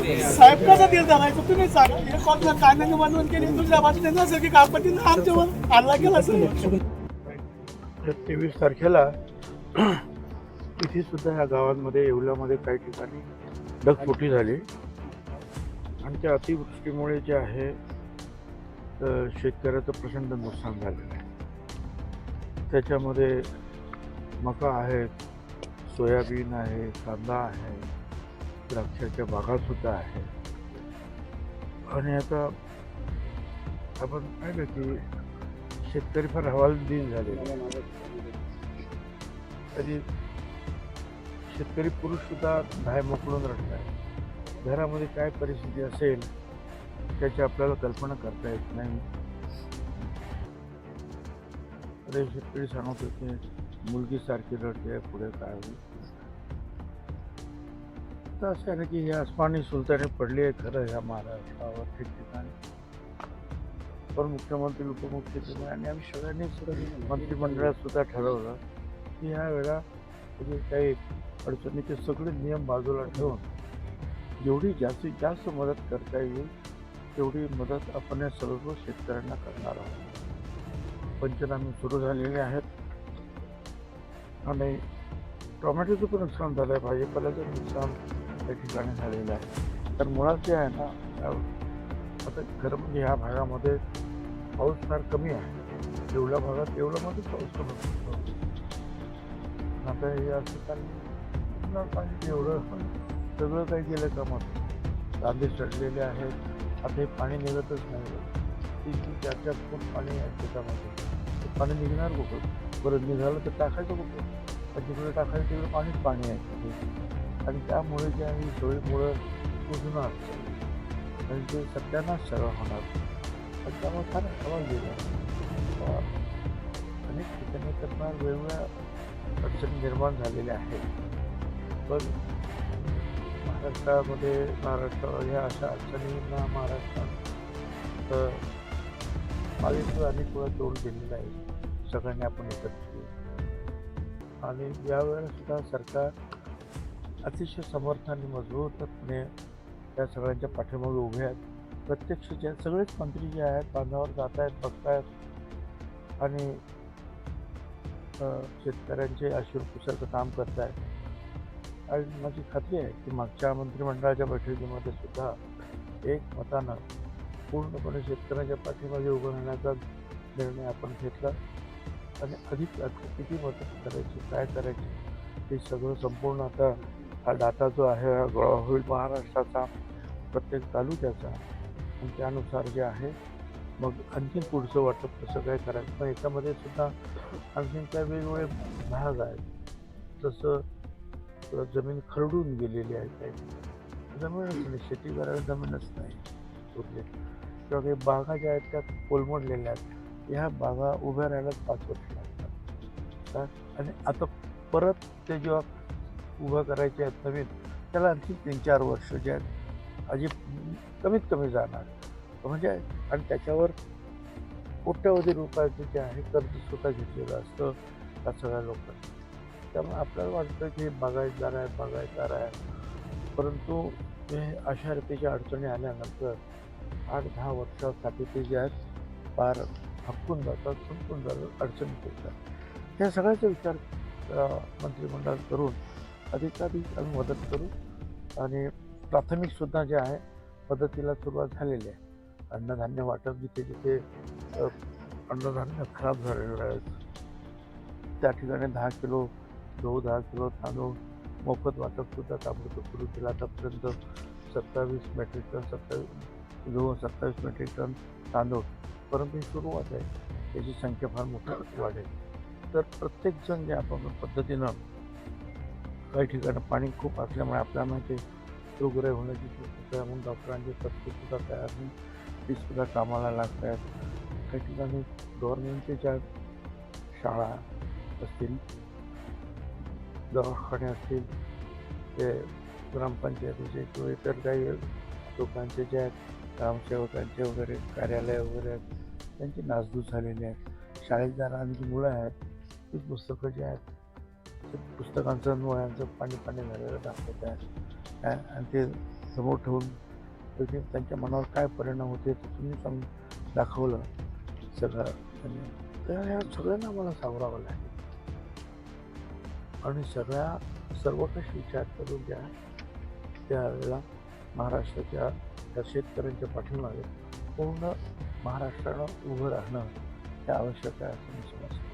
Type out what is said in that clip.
साहेब कसा दिल धरायचं तुम्ही सांगा हे कोणत्या कायद्याने बनवून केली? दुसऱ्या बाजूने नसेल की कापटीनं आमच्यावर हल्ला केला असेल. तेवीस तारखेला इथे सुद्धा या गावांमध्ये येवल्यामध्ये काही ठिकाणी ढगफुटी झाली. आणि त्या अतिवृष्टीमुळे जे आहे शेतकऱ्याचं प्रचंड नुकसान झालेलं आहे. त्याच्यामध्ये मका आहे सोयाबीन आहे कांदा आहे द्राक्षाच्या बागासुद्धा आहेत आहे. आणि आता आपण पाहिलं की शेतकरी फार हवालदिल झालेले आहे. तरी शेतकरी पुरुषसुद्धा बाहेर मोकळून रडत आहे घरामध्ये काय परिस्थिती असेल त्याची आपल्याला कल्पना करता येत नाही. अरे शेतकरी सांगत होते मुलगी सारखी रडते पुढे काय होईल? तर असं आहे की या आसमानी सुलताने पडली आहे खरं ह्या महाराष्ट्रावर ठिकठिकाणी. पण मुख्यमंत्री उपमुख्यमंत्री आणि आम्ही सगळ्यांनी सुद्धा मंत्रिमंडळात सुद्धा ठरवलं की ह्या वेळा म्हणजे काही अडचणी ते सगळे नियम बाजूला ठेवून जेवढी जास्तीत जास्त मदत करता येईल तेवढी मदत आपण या सर्व शेतकऱ्यांना करणार आहोत. पंचनामे सुरू झालेले आहेत. आणि टोमॅटोचं पण नुकसान झालं आहे भाजीपाल्याचं नुकसान त्या ठिकाणी झालेलं आहे. तर मुळात जे आहे ना आता खरं म्हणजे ह्या भागामध्ये पाऊस फार कमी आहे. जेवढ्या भागात तेवढ्यामध्ये पाऊस कमी पडतो आता हे असं काही पाणी एवढं सगळं काही गेलं कामात. कांदे चढलेले आहेत. आता हे पाणी निघतच नाही. तीन चार चार फूट पाणी आहे शेतामध्ये. ते पाणी निघणार कुठं? परत निघालं तर टाकायचं कुठं? तिकडे टाकायचं तिकडे पाणीच पाणी आहे. आणि त्यामुळे जे आहे सोयीमुळं कुजणार आणि ते सगळ्यांनाच सरळ होणार. पण त्यामुळे फार आवाज दिला. अनेक ठिकाणी त्यांना वेगवेगळ्या अडचणी निर्माण झालेल्या आहेत. पण महाराष्ट्रामध्ये महाराष्ट्र ह्या अशा अडचणींना महाराष्ट्रात अ, अनेक वेळा तोड दिलेला आहे. सगळ्यांनी आपण एकत्र आणि यावेळेला सुद्धा सरकार अतिशय समर्थ आणि मजबूतपणे त्या सगळ्यांच्या पाठीमागे उभे आहेत. प्रत्यक्ष जे सगळेच मंत्री जे आहेत बांधावर जात आहेत बघतायत. आणि शेतकऱ्यांचे आशीर् काम करत आहेत आणि माझी खात्री आहे की मागच्या मंत्रिमंडळाच्या बैठकीमध्ये सुद्धा एक मतानं पूर्णपणे शेतकऱ्यांच्या पाठीमागे उभं राहण्याचा निर्णय आपण घेतला. आणि अधिक अधिक किती मदत करायची काय करायची हे सगळं संपूर्ण आता हा डाटा जो आहे हा गोळा होईल महाराष्ट्राचा प्रत्येक तालुक्याचा. आणि त्यानुसार जे आहे मग आणखीन पुढचं वाटप कसं काय करायचं? पण याच्यामध्ये सुद्धा आणखीन काय वेगवेगळे भाग आहेत. जसं जमीन खरडून गेलेली आहे काही. जमीनच नाही शेती करायला जमीनच नाही. उरले किंवा काही बागा ज्या आहेत त्या कोलमडलेल्या आहेत. ह्या बागा उभ्या राहायला पाच वर्ष लागतात. आणि आता परत ते जेव्हा उभं करायचे आहेत नवीन त्याला आणखी तीन चार वर्ष जे आहेत अजिब कमीत कमी जाणार. म्हणजे आणि त्याच्यावर कोट्यवधी रुपयाचं जे आहे कर्ज स्वतः घेतलेलं असतं त्या सगळ्या लोकांनी. त्यामुळे आपल्याला वाटतं की हे बागायतदार आहे बागायतदार आहे. परंतु हे अशा रीतीच्या अडचणी आल्यानंतर आठ दहा वर्षासाठी ते जे आहेत पार हक्कून जातात संपून जातात अडचणी येतात. या सगळ्याचा विचार मंत्रिमंडळ मंत्रिमंडळात करून अधिकाधिक आम्ही मदत करू आणि प्राथमिकसुद्धा जे आहे मदतीला सुरुवात झालेली आहे. अन्नधान्य वाटप जिथे जिथे अन्नधान्य खराब झालेलं आहे. त्या ठिकाणी दहा किलो गहू दहा किलो तांदूळ मोफत वाटपसुद्धा ताबडतोब सुरू केलं. आतापर्यंत सत्तावीस मेट्रिक टन सत्तावीस गहू सत्तावीस मेट्रिक टन तांदूळ. परंतु ही सुरुवात आहे त्याची संख्या फार मोठी वाढेल. तर प्रत्येकजण जे आपण पद्धतीनं काही ठिकाणी पाणी खूप असल्यामुळे आपल्याला माहिती रोगराई होण्याची शक्यता म्हणून डॉक्टरांची पथकंसुद्धा तयार होऊन तीसुद्धा कामाला लागत आहेत. काही ठिकाणी गव्हर्नमेंटच्या ज्या शाळा असतील दवाखाने असतील ते ग्रामपंचायतीचे किंवा इतर काही लोकांचे जे आहेत ग्रामसेवकांचे वगैरे कार्यालय वगैरे आहेत त्यांची नासधूस झालेली आहे. शाळेत जाणारी जी मुलं आहेत. ती पुस्तकं जी आहेत पुस्तकांचं आणि पाणी पाणी झालेलं दाखवत आहे आणि ते समोर ठेवून त्यांच्या मनावर काय परिणाम होते ते तुम्ही सांग दाखवलं. सगळं. त्यांनी तर ह्या सगळ्यांना मला सावरावं लागेल. आणि सगळ्या सर्व काही विचार करून द्या त्यावेळेला महाराष्ट्राच्या त्या शेतकऱ्यांच्या पाठीमागे पूर्ण महाराष्ट्रानं उभं राहणं हे आवश्यक आहे असं मी समजतो.